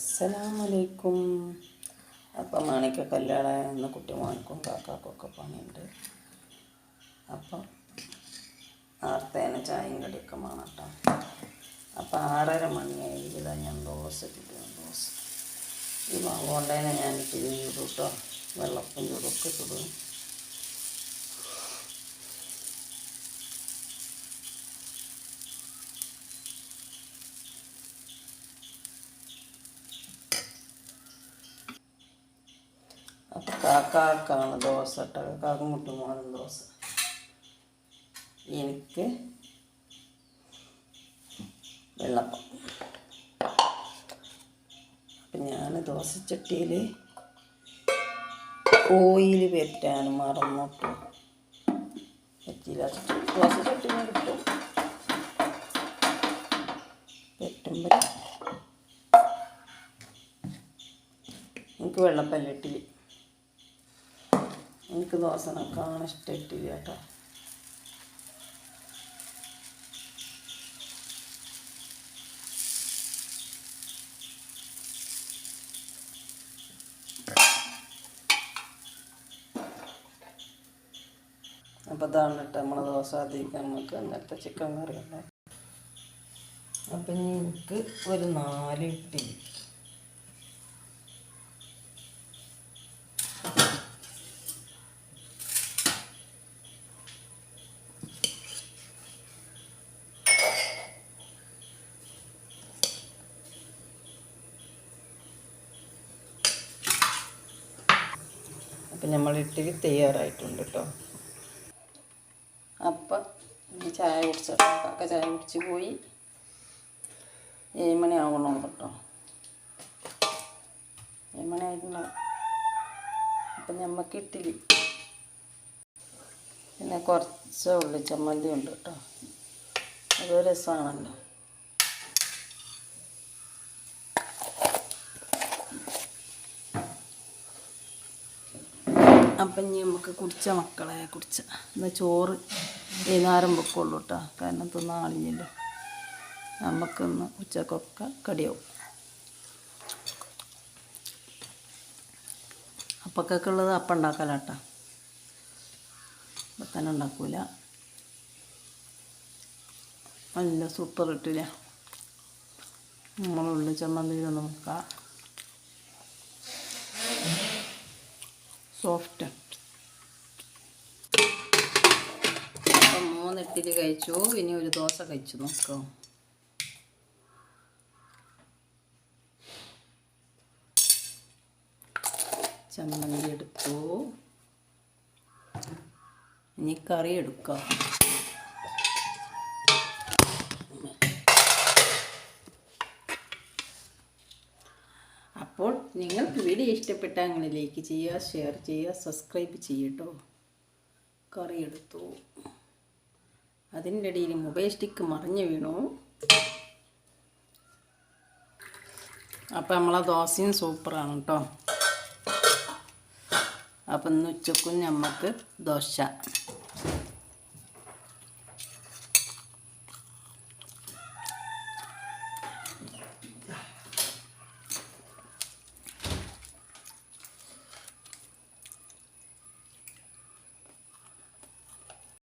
അസ്സലാമലൈക്കും. അപ്പം മാണിക്ക കല്യാണം കുട്ടി മാണിക്കും കാക്കാക്കൊക്കെ പണിയുണ്ട്. അപ്പം ആർത്തേനെ ചായയും കടിയൊക്കെ വേണം കേട്ടോ. അപ്പം ആറര മണിയായി ഇതാ ഞാൻ ദോശ ചുടുന്നു ദോശ. ഈ മാവ് കൊണ്ടേനെ ഞാൻ ഇത്തിരി ചുടും കേട്ടോ വെള്ളപ്പം ചൂടൊക്കെ ചുടും അപ്പം കാക്കാക്കാണ് ദോശ കേട്ടോ. കാക്ക മുട്ടുമോനും ദോശ. എനിക്ക് വെള്ളപ്പം. അപ്പം ഞാൻ ദോശച്ചട്ടിയിൽ ഓയിൽ പറ്റാൻ മറന്നിട്ടു. പറ്റിയില്ല ദോശച്ചട്ടി ഞാൻ കിട്ടും പറ്റുമ്പോൾ എനിക്ക് വെള്ളപ്പല്ല ഇട്ടില്ല എനിക്ക് ദോശ നോക്കാൻ ഇഷ്ടമായിട്ടില്ല കേട്ടോ. അപ്പോൾ ഇതാണ് കേട്ടോ നമ്മളെ ദോശ അധികം നമുക്ക് ഇന്നത്തെ ചിക്കൻ കറി അപ്പം ഇനി എനിക്ക് ഒരു നാല് ഇഡ്ഡലി അപ്പം നമ്മൾ ഇഡ്ഡലി തയ്യാറായിട്ടുണ്ട് കേട്ടോ. അപ്പം ചായ കുടിച്ചിട്ടോ കാക്ക ചായ കുടിച്ച് പോയി ഏഴ് മണി ആവണം കേട്ടോ. ഏഴ് മണി ആയിട്ടുണ്ടാവും. അപ്പം ഞമ്മക്ക് ഇഡ്ഡലി. പിന്നെ കുറച്ച് ഉള്ളി ചമ്മന്തി ഉണ്ട് കേട്ടോ. അതൊരു രസമാണല്ലോ. അപ്പം ഇനി നമുക്ക് കുടിച്ച മക്കളെ കുടിച്ച. ഇന്ന് ചോറ് വൈകുന്നേരം വെക്കുള്ളൂ കേട്ടോ കാരണം തൊന്നും ആളില്ലല്ലോ നമുക്കിന്ന് ഉച്ചക്കൊക്കെ കടിയാവും. അപ്പക്കൊക്കെ ഉള്ളത് അപ്പം ഉണ്ടാക്കല കേട്ടോ അപ്പം തന്നെ ഉണ്ടാക്കൂല. നല്ല സൂപ്പർ കിട്ടില്ല നമ്മളുള്ളി ചമ്മന്തിയിലൊന്ന് മുക്കാം സോഫ്റ്റ്. അപ്പം മൂന്ന് ഇഡ്ഡലി കഴിച്ചു. ഇനി ഒരു ദോശ കഴിച്ചു. നോക്കാം. ചമ്മന്തി എടുത്തു. ഇനി കറി എടുക്കാം. അപ്പോൾ നിങ്ങൾക്ക് വീഡിയോ ഇഷ്ടപ്പെട്ടാൽ നിങ്ങൾ ലൈക്ക് ചെയ്യുക ഷെയർ ചെയ്യുക സബ്സ്ക്രൈബ് ചെയ്യട്ടോ. കറി എടുത്തു. അതിന്റെ ഇടയിൽ മൊബൈൽ സ്റ്റിക്ക് മറിഞ്ഞു വീണു. അപ്പം നമ്മളെ ദോശയും സൂപ്പറാണ് കേട്ടോ അപ്പം ഇന്ന് ഉച്ചക്കും നമുക്ക് ദോശ.